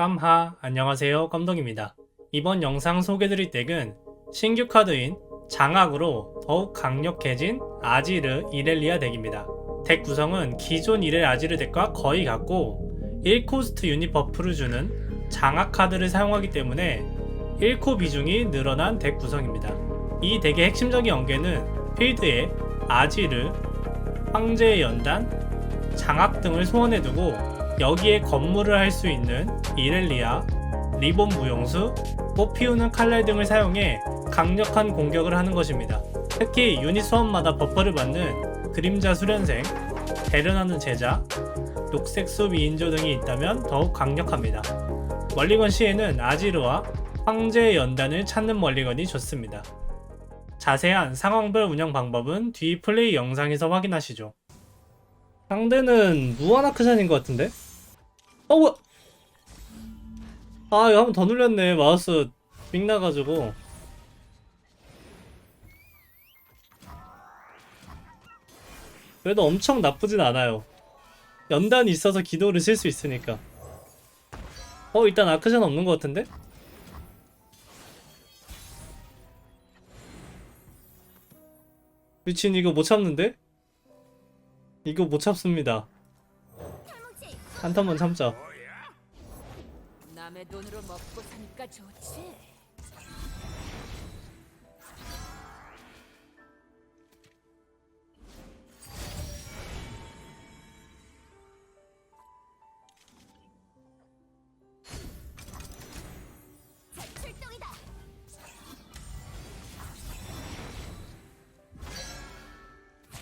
깜하 안녕하세요 깜동입니다. 이번 영상 소개드릴 덱은 신규 카드인 장악으로 더욱 강력해진 아지르 이렐리아 덱입니다. 덱 구성은 기존 이렐 아지르 덱과 거의 같고 1코스트 유닛 버프를 주는 장악 카드를 사용하기 때문에 1코 비중이 늘어난 덱 구성입니다. 이 덱의 핵심적인 연계는 필드에 아지르, 황제의 연단, 장악 등을 소환해두고 여기에 건물을 할 수 있는 이렐리아, 리본 무용수, 꽃 피우는 칼날 등을 사용해 강력한 공격을 하는 것입니다. 특히 유닛 소환마다 버퍼를 받는 그림자 수련생, 대련하는 제자, 녹색 숲 2인조 등이 있다면 더욱 강력합니다. 멀리건 시에는 아지르와 황제의 연단을 찾는 멀리건이 좋습니다. 자세한 상황별 운영 방법은 뒤 플레이 영상에서 확인하시죠. 상대는 무한아크샨인 것 같은데? 어, 뭐야? 아, 이거 한 번 더 눌렸네. 마우스 삑 나가지고. 그래도 엄청 나쁘진 않아요. 연단이 있어서 기도를 쓸 수 있으니까. 어, 일단 아크샨 없는 것 같은데? 미친 이거 못 참는데? 이거 못 참습니다. 한 턴만 참자. 남의 돈으로 먹고 사니까 좋지.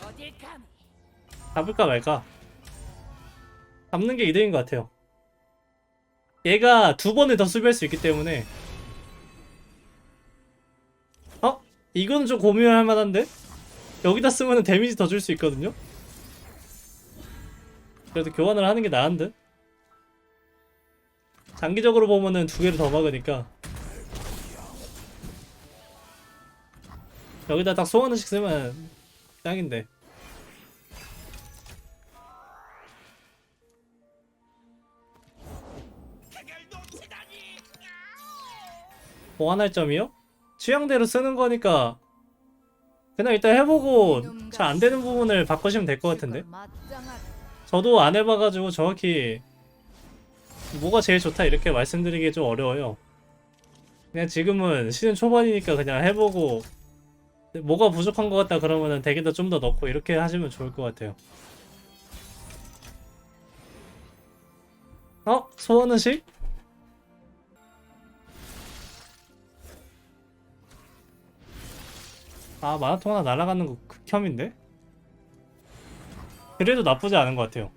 어딜 감히? 잡을까 말까? 잡는 게 이득인 것 같아요. 얘가 두 번을 더 수비할 수 있기 때문에. 어? 이건 좀 고민할 만한데? 여기다 쓰면 데미지 더 줄 수 있거든요? 그래도 교환을 하는 게 나은 듯? 장기적으로 보면은 두 개를 더 막으니까. 여기다 딱 소환의식 쓰면 짱인데. 보완할 점이요? 취향대로 쓰는 거니까 그냥 일단 해보고 잘 안 되는 부분을 바꾸시면 될 것 같은데. 저도 안 해봐가지고 정확히 뭐가 제일 좋다 이렇게 말씀드리기 좀 어려워요 그냥 지금은 시즌 초반이니까 그냥 해보고 뭐가 부족한 것 같다 그러면은 덱에다 좀더 넣고 이렇게 하시면 좋을 것 같아요 어? 소원의식? 아 마라톤 하나 날아가는 거 극혐인데? 그래도 나쁘지 않은 것 같아요.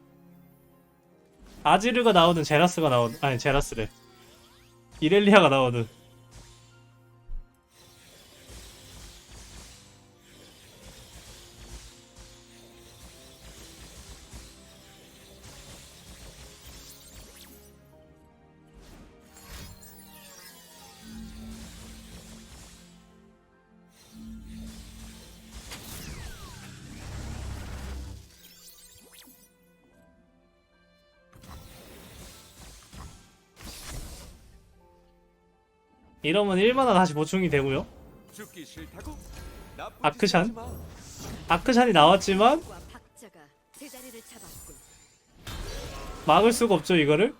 아지르가 나오든 제라스가 나오든 아니 제라스래. 이렐리아가 나오든 이러면 1만화 다시 보충이 되고요 아크샨? 아크샨이 나왔지만 잡았군. 막을 수가 없죠 이거를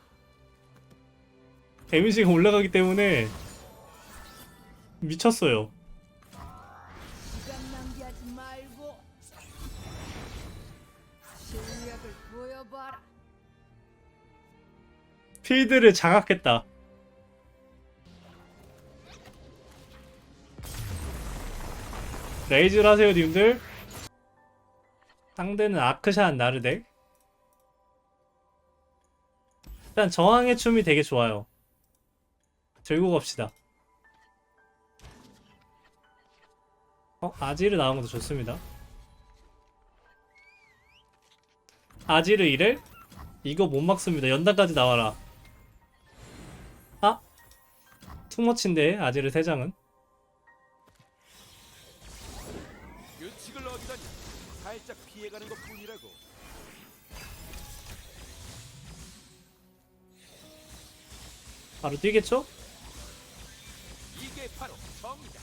데미지가 올라가기 때문에 미쳤어요. 필드를 장악했다 레이즈를 하세요 님들. 상대는 아크샨 나르덱. 일단 저항의 춤이 되게 좋아요. 들고 갑시다. 어? 아지르 나온 것도 좋습니다. 아지르 이를 이거 못 막습니다. 연단까지 나와라. 아? 투머치인데 아지르 세장은 바로 뛰겠죠? 이게 바로 정이다.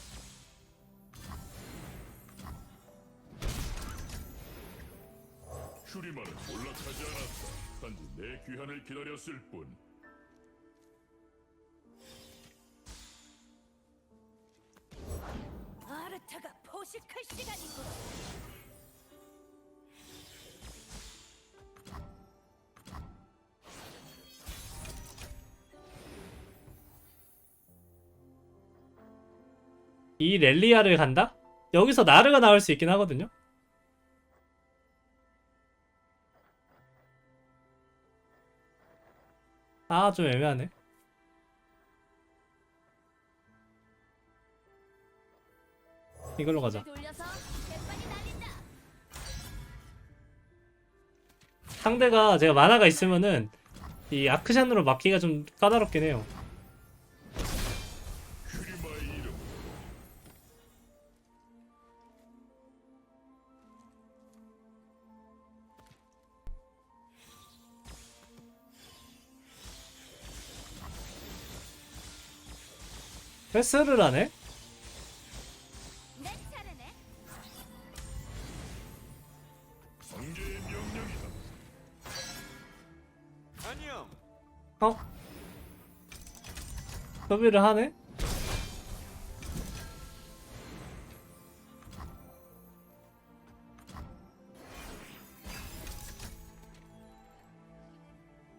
슈리만은 올라타지 않았다. 단지 내 귀환을 기다렸을 뿐. 이 렐리아를 간다? 여기서 나르가 나올 수 있긴 하거든요. 아, 좀 애매하네. 이걸로 가자. 상대가 제가 만화가 있으면은 이 아크샨으로 막기가 좀 까다롭긴 해요. 패스를 하네? 어? 소비를 하네?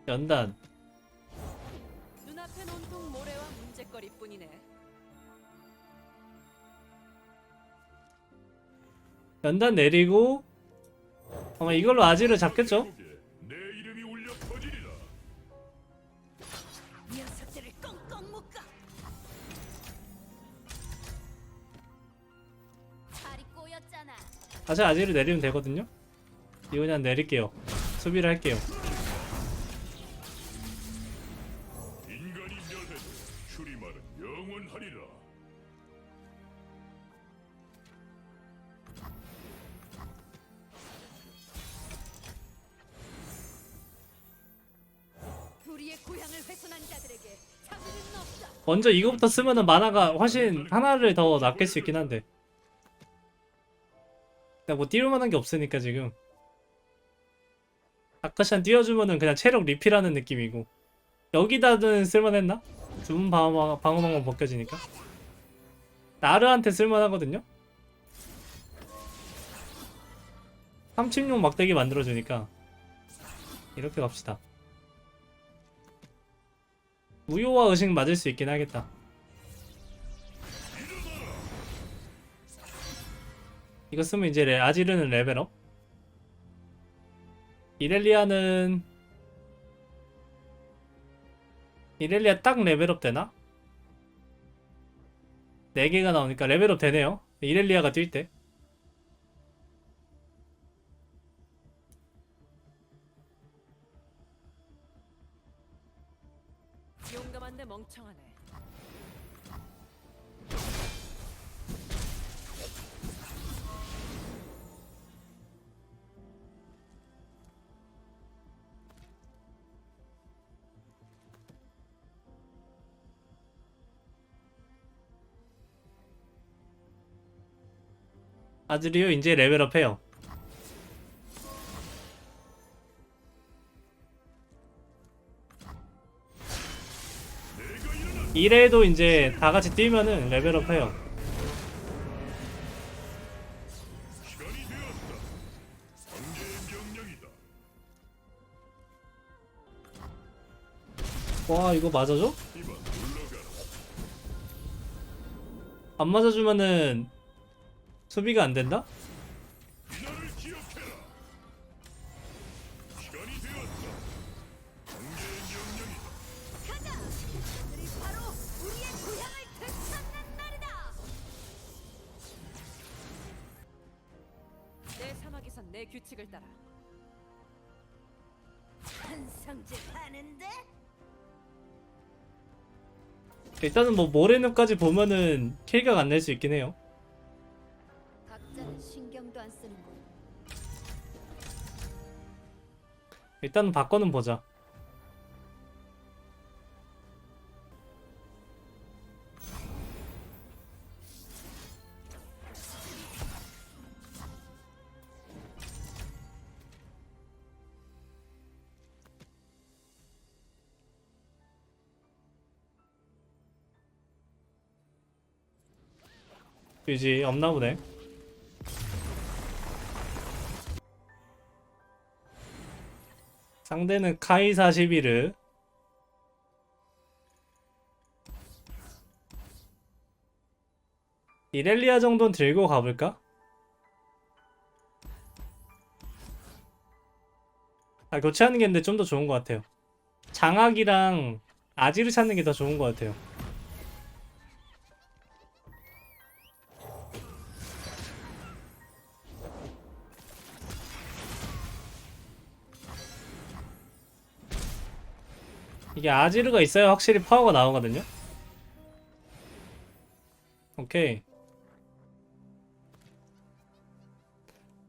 연단 눈앞엔 온통 모래와 문제거리뿐이네. 연단 내리고 아마 이걸로 아지를 잡겠죠? 다시 아지를 내리면 되거든요? 이거 그냥 내릴게요 수비를 할게요 먼저 이거부터 쓰면은 만화가 훨씬 하나를 더 낚일 수 있긴 한데. 근데 뭐 띄울 만한 게 없으니까 지금. 아카샨 띄워주면은 그냥 체력 리필하는 느낌이고. 여기다는 쓸만했나? 주문 방어, 방어망만 벗겨지니까. 나르한테 쓸만하거든요? 3층용 막대기 만들어주니까 이렇게 갑시다 무효와 의식 맞을 수 있긴 하겠다. 이거 쓰면 이제 레- 아지르는 레벨업. 이렐리아는 이렐리아 딱 레벨업 되나? 4개가 나오니까 레벨업 되네요. 이렐리아가 뛸 때. 용감한데 멍청하네. 아즈리오 이제 레벨업 해요. 이래도 이제 다 같이 뛰면은 레벨업 해요. 와 이거 맞아줘? 안 맞아주면은 수비가 안 된다? 내 규칙을 따라. 한성질 하는데? 일단은 뭐 모레누까지 보면은 킬각 안 낼 수 있긴 해요. 각자는 신경도 안 쓰는군. 일단은 바꿔는 보자. 유지 없나 보네. 상대는 카이 41을 이렐리아 정도는 들고 가볼까? 아 교체하는 게 근데 좀 더 좋은 것 같아요. 장악이랑 아지를 찾는 게 더 좋은 것 같아요. 이게 아지르가 있어야 확실히 파워가 나오거든요. 오케이.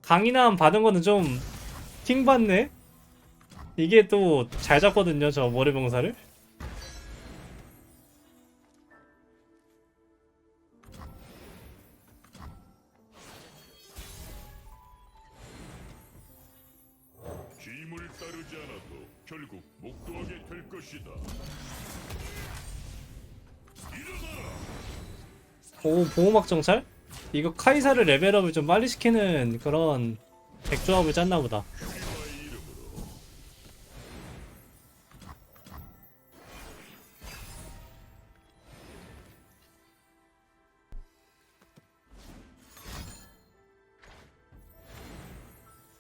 강인함 받은 거는 좀 킹받네? 이게 또 잘 잡거든요, 저 모래병사를. 것이다. 오, 보호막 정찰? 이거 카이사를 레벨업을 좀 빨리 시키는 그런 백조합을 짰나 보다.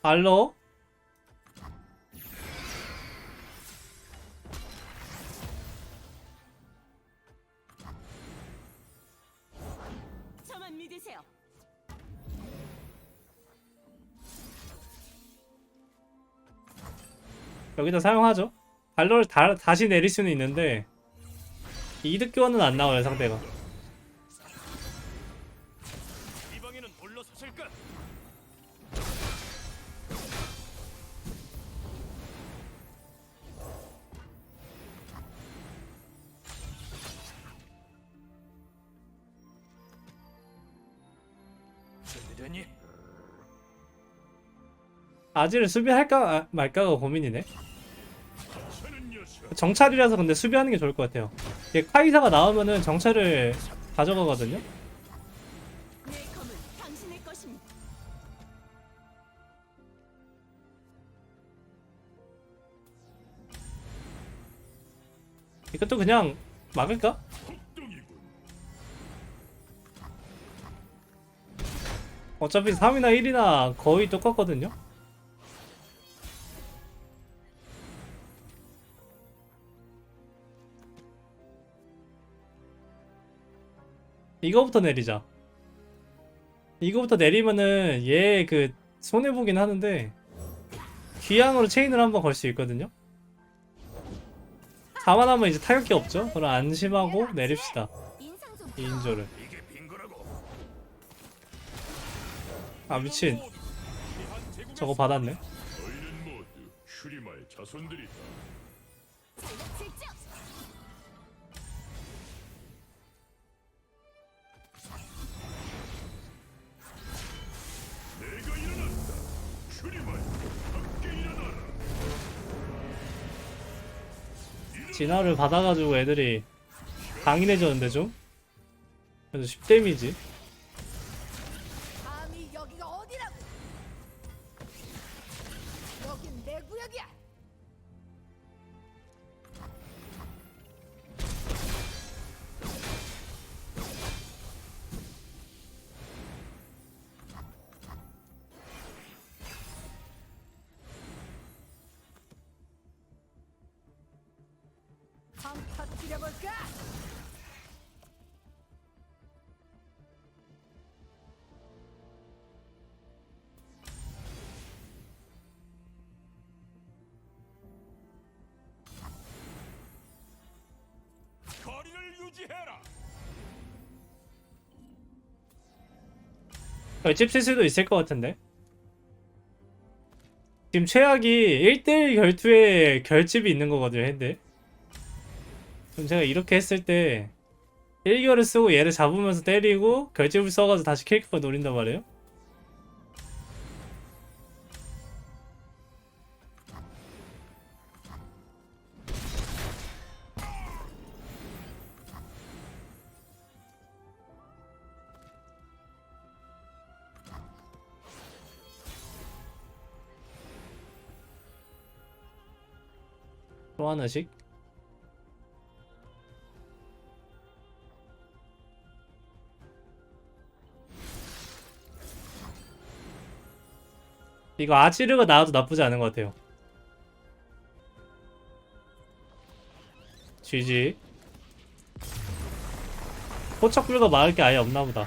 알로? 믿으세요. 여기다 사용하죠. 발로를 다, 다시 내릴 수는 있는데 이득 교환은 안 나와요 상대가. 되니? 아지를 수비할까 아, 말까가 고민이네. 정찰이라서 근데 수비하는 게 좋을 것 같아요. 이게 카이사가 나오면은 정찰을 가져가거든요. 이것도 그냥 막을까? 어차피 3이나 1이나 거의 똑같거든요. 이거부터 내리자. 이거부터 내리면은 얘 그 손해 보긴 하는데 귀향으로 체인을 한번 걸 수 있거든요. 4만 하면 이제 타격기 없죠? 그럼 안심하고 내립시다. 2인조를. 아 미친. 저거 받았네. 진화를 받아가지고 애들이 강인해졌는데 좀? 그래도 10 데미지? 한판 뛰려볼까? 거리를 유지해라. 결집 칠 수도 있을 것 같은데 지금 최악이 1대1 결투에 결집이 있는 거거든요 핸드 그럼 제가 이렇게 했을 때 1결을 쓰고 얘를 잡으면서 때리고 결집을 써가지고 다시 캐릭터 노린단 말이에요? 또 하나씩? 이거 아지르가 나와도 나쁘지 않은 것 같아요. GG 포착 불가 막을 게 아예 없나 보다